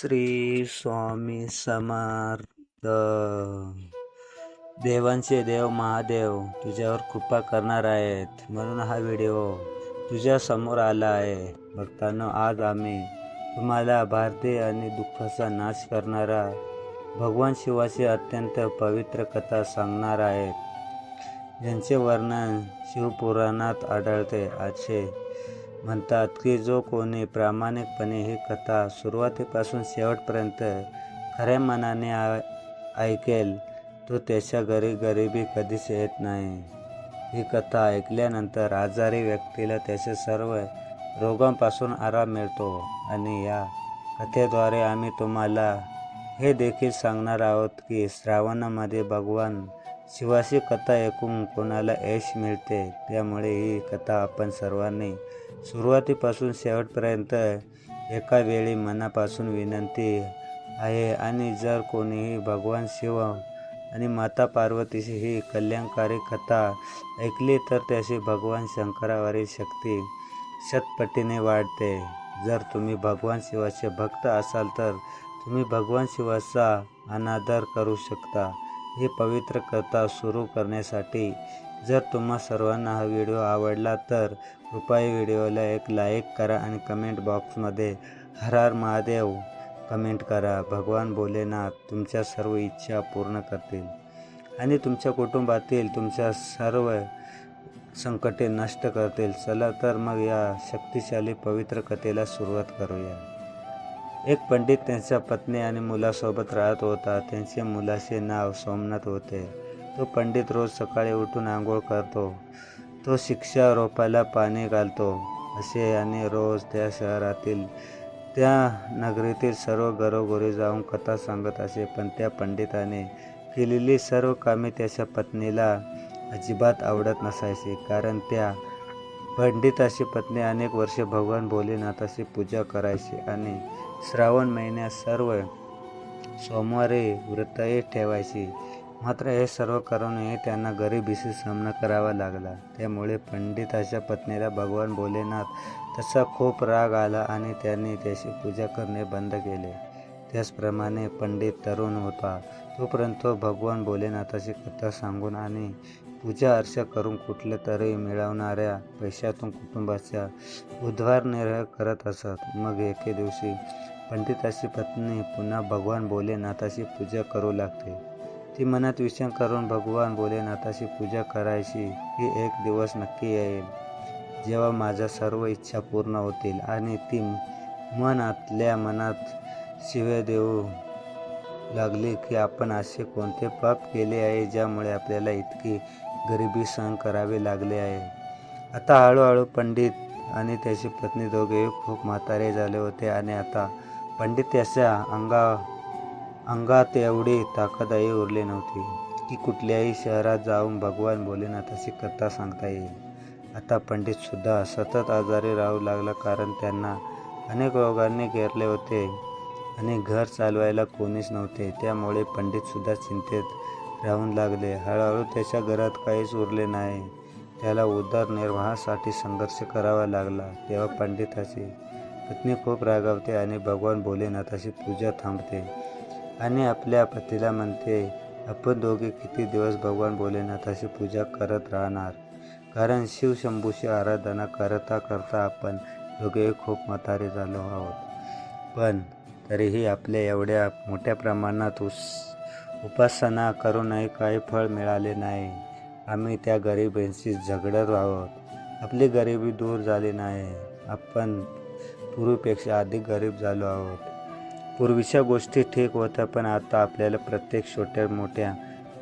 श्री स्वामी समर्थ. देवांचे देव महादेव तुझ्यावर कृपा करणार आहेत म्हणून हा व्हिडिओ तुझ्या समोर आला आहे. भक्तांनो आज आम्ही तुम्हाला भारतीय आणि दुःखाचा नाश करणारा भगवान शिवाची अत्यंत पवित्र कथा सांगणार आहेत ज्यांचे वर्णन शिवपुराणात आढळते. असे म्हणतात की जो कोणी प्रामाणिकपणे ही कथा सुरुवातीपासून शेवटपर्यंत खऱ्या मनाने आ- ऐकेल तो त्याच्या घरी गरिबी कधीच येत नाही. ही कथा ऐकल्यानंतर आजारी व्यक्तीला त्याच्या सर्व रोगांपासून आराम मिळतो आणि या कथेद्वारे आम्ही तुम्हाला हे देखील सांगणार आहोत की श्रावणामध्ये भगवान शिवाची कथा ऐकून कोणाला यश मिळते त्यामुळे ही कथा आपण सर्वांनी सुरुवातीपासून शेवटपर्यंत एका वेळी मनापासून विनंती आहे. आणि जर कोणीही भगवान शिव आणि माता पार्वतीची ही कल्याणकारी कथा ऐकली तर त्याची भगवान शंकरावरील शक्ती शतपटीने वाढते. जर तुम्ही भगवान शिवाचे भक्त असाल तर तुम्ही भगवान शिवाचा अनादर करू शकता. ही पवित्र कथा सुरू करण्यासाठी जर तुम्हा सर्वांना हा व्हिडिओ आवडला तर कृपया व्हिडिओला एक लाईक करा आणि कमेंट बॉक्समध्ये हर हर महादेव कमेंट करा. भगवान भोलेनाथ तुमच्या सर्व इच्छा पूर्ण करतील आणि तुमच्या कुटुंबातील तुमच्या सर्व संकटे नष्ट करतील. चला तर मग या शक्तिशाली पवित्र कथेला सुरुवात करूया. एक पंडित त्यांच्या पत्नी आणि मुलासोबत राहत होता. त्यांचे मुलाचे नाव सोमनाथ होते. तो पंडित रोज सकाळी उठून आंघोळ करतो. तो शिक्षा रोपाला पाणी घालतो. असे आणि रोज त्या शहरातील त्या नगरीतील सर्व घरोघरी जाऊन कथा सांगत असे. पण त्या पंडिताने केलेली सर्व कामे त्याच्या पत्नीला अजिबात आवडत नसायची. कारण त्या पंडिताची पत्नी अनेक वर्षे भगवान भोलेनाथाची पूजा करायची आणि श्रावण महिन्यात सर्व सोमवारी व्रतही ठेवायची. मात्र हे सर्व करूनही त्यांना गरिबीशी सामना करावा लागला. त्यामुळे पंडिताच्या पत्नीला भगवान भोलेनाथ तसा खूप राग आला आणि त्यांनी त्याची पूजा करणे बंद केले. त्याचप्रमाणे पंडित तरुण होता. तोपर्यंत तो भगवान भोलेनाथाची कथा सांगून आणि पूजा अर्चा करून कुठल्या तरी मिळवणाऱ्या पैशातून कुटुंबाचा उद्धारनिर्वाह करत असत. मग एके दिवशी पंडिताची पत्नी पुन्हा भगवान भोलेनाथाची पूजा करू लागते. ती मनात विचार करून भगवान भोलेनाथाची पूजा करायची ही एक दिवस नक्की येईल. जेव्हा माझ्या सर्व इच्छा पूर्ण होतील आणि ती मनातल्या मनात शिवे देऊ लागली की आपण असे कोणते पाप केले आहे ज्यामुळे आपल्याला इतकी गरिबी सहन करावी लागली आहे. आता हळूहळू पंडित आणि त्याची पत्नी दोघेही खूप म्हातारे झाले होते आणि आता पंडित त्याच्या अंगा अंगात एवढी ताकदही उरली नव्हती की कुठल्याही शहरात जाऊन भगवान भोलेनाथाची कथा सांगता येईल. आता पंडितसुद्धा सतत आजारी राहू लागला कारण त्यांना अनेक रोगांनी घेरले होते आणि घर चालवायला कोणीच नव्हते. त्यामुळे पंडितसुद्धा चिंतेत राहून लागले. हळूहळू त्याच्या घरात काहीच उरले नाही. त्याला उदरनिर्वाहासाठी संघर्ष करावा लागला. तेव्हा पंडिताची पत्नी खूप रागावते आणि भगवान भोलेनाथाची पूजा थांबते आणि आपल्या पतीला म्हणते आपण दोघे किती दिवस भगवान भोलेनाथाची पूजा करत राहणार? कारण शिवशंभूची आराधना करता करता आपण दोघे खूप म्हातारे झालो आहोत. पण तरीही आपल्या एवढ्या मोठ्या प्रमाणात उस उपासना करूनही काही फळ मिळाले नाही. आम्ही त्या गरिबींशी झगडत आहोत. आपली गरिबी दूर झाली नाही. आपण पूर्वीपेक्षा अधिक गरीब झालो आहोत. पूर्वीच्या गोष्टी ठीक होत्या पण आता आपल्याला प्रत्येक छोट्या मोठ्या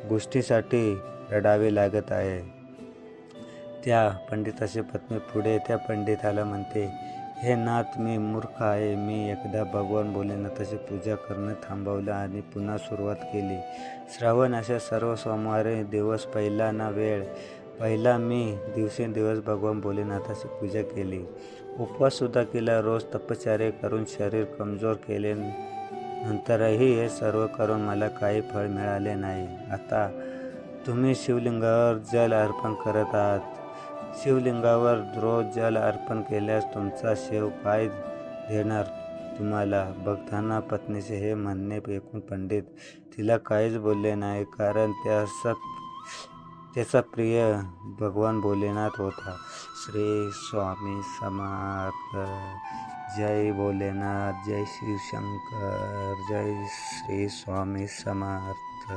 गोष्टीसाठी रडावे लागत आहे. त्या पंडिताची पत्नी पुढे त्या पंडिताला म्हणते हे नाथ मी मूर्ख आहे. मी एकदा भगवान भोलेनाथाची पूजा करणं थांबवलं आणि पुन्हा सुरुवात केली. श्रावण अशा सर्व सोमवारी दिवस पहिला ना वेळ. पहिला मी दिवसेंदिवस भगवान भोलेनाथाची पूजा केली. उपवाससुद्धा केला. रोज तपश्चर्या करून शरीर कमजोर केले नंतरही हे सर्व करून मला काही फळ मिळाले नाही. आता तुम्ही शिवलिंगावर जल अर्पण करत आहात. शिवलिंगावर रोज जल अर्पण केल्यास तुमचा शिव काय देणार. तुम्हाला बघताना पत्नीचे हे म्हणणे ऐकून पंडित तिला काहीच बोलले नाही कारण त्याचा त्याचा प्रिय भगवान भोलेनाथ होता. श्री स्वामी समर्थ. जय भोलेनाथ जय शिवशंकर जय श्री स्वामी समर्थ.